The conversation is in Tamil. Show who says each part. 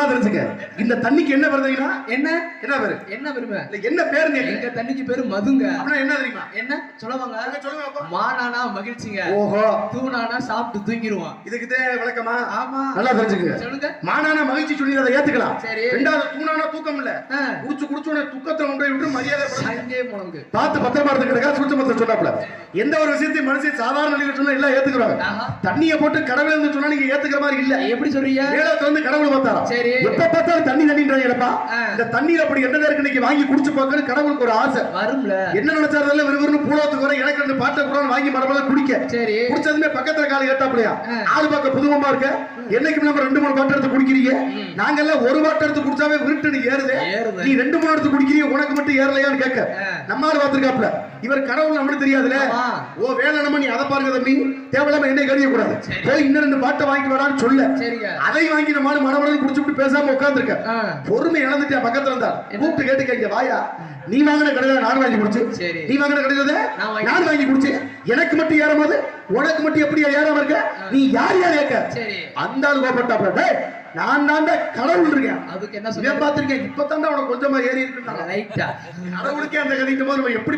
Speaker 1: நல்லா தெரிஞ்சுக்க. இந்த தண்ணிக்கு என்ன பேர் தெரியுமா?
Speaker 2: என்ன?
Speaker 1: என்ன பேரு?
Speaker 2: என்ன விரும்ப
Speaker 1: இல்ல என்ன பேர்
Speaker 2: எங்க தண்ணிக்கு பேரு மதுங்க.
Speaker 1: அப்படின்னா என்ன தெரியுமா?
Speaker 2: என்ன? சொல்லுவாங்க.
Speaker 1: சொல்லுங்க.
Speaker 2: மானானா மகிழ்ச்சிங்க.
Speaker 1: ஓஹோ.
Speaker 2: தூணானா சாப்பிட்டு தூங்கிடுவான்
Speaker 1: இதுக்கு தேவை விளக்கமா?
Speaker 2: ஆமா.
Speaker 1: நல்லா தெரிஞ்சுக்க.
Speaker 2: சொல்லுங்க.
Speaker 1: மானான மகிழ்ச்சி சொல்லி அதை ஏத்துக்கலாம்.
Speaker 2: சரி.
Speaker 1: ரெண்டாவது தூணான தூக்கம் இல்ல. குடிச்சு குடிச்சு உடனே துக்கத்தை கொண்டு விட்டு மரியாதை.
Speaker 2: அங்கே முழங்கு.
Speaker 1: பார்த்து பத்திரமா இருந்துக்கிறக்கா சூட்சமத்தை சொன்னாப்ல எந்த ஒரு விஷயத்தையும் மனுஷன் சாதாரண நிலையில சொன்னா எல்லாம் ஏத்துக்கிறாங்க. தண்ணியை போட்டு கடவுள் சொன்னா நீங்க ஏத்துக்கிற மாதிரி இல்ல.
Speaker 2: எப்படி சொல்றீங்க?
Speaker 1: மேல வந்து கடவுள் பார்த்தாரா
Speaker 2: சரி.
Speaker 1: எப்ப பார்த்தாலும் தண்ணி தண்ணின்றாங்கப்பா
Speaker 2: ஆ.
Speaker 1: இந்த தண்ணீர் அப்படி என்ன இருக்கு இன்னைக்கு வாங்கி குடிச்சு பார்க்கணும் கடவுளுக்கு ஒரு ஆசை.
Speaker 2: வரும்ல.
Speaker 1: என்ன நினைச்சாருல விறுவிறுன்னு பூலத்துக்கு வர எனக்கு ரெண்டு பாட்டை கூட வாங்கி மரமெல்லாம் குடிக்க.
Speaker 2: சரி.
Speaker 1: குடிச்சதுமே பக்கத்துல கால
Speaker 2: ஆ.
Speaker 1: ஆளு பார்க்க புதுமமா இருக்க? என்னைக்கு நம்ம ரெண்டு மூணு பாட்டு எடுத்து குடிக்கிறீங்க? நாங்கெல்லாம் ஒரு பாட்டு எடுத்து குடிச்சாவே விருட்டு ஏறுது. நீ ரெண்டு மூணு எடுத்து குடிக்கிறீங்க உனக்கு மட்டும் ஏறலையான்னு கேட்க.
Speaker 2: ஆ.
Speaker 1: நம்ம ஆளு பார்த்திருக்காப்ல இவர் கடவுள் நம்மளுக்கு தெரியாதுல. ஓ வேலை நீ அதை பாருங்க தம்பி. தேவையில்லாம என்னை கழிய கூடாது. போய் இன்னும் ரெண்டு பாட்டை வாங்கி வரான்னு சொல்ல அதை வாங்கி நம்ம ஆளு மனவளவு குடிச்சுட்டு பேசாம உட்கார்ந்துருக்க.
Speaker 2: ஆ.
Speaker 1: பொறுமை இழந்துட்டேன் பக்கத்துல இருந்தா. கூப்பிட்டு கேட்டுக்க வாயா நீ வாங்கின கடையில நான் வாங்கி குடிச்சு. நீ வாங்கின கடையில
Speaker 2: நான் வாங்கி-
Speaker 1: குடிச்சு. எனக்கு மட்டும் ஏறும் போது உனக்கு மட்டும் எப்படி ஏறாம இருக்க? நீ யார் யார் ஏக்க அந்த ஆளு கோபப்பட்டாப்ல டேய் நான் தாண்டா கடவுள் இருக்கேன்.
Speaker 2: அதுக்கு என்ன சொல்ல
Speaker 1: பார்த்திருக்கேன். இப்பதான்டா உனக்கு கொஞ்சமா ஏறி
Speaker 2: ரைட்டா
Speaker 1: கடவுளுக்கே அந்த போது நம்ம எப்படி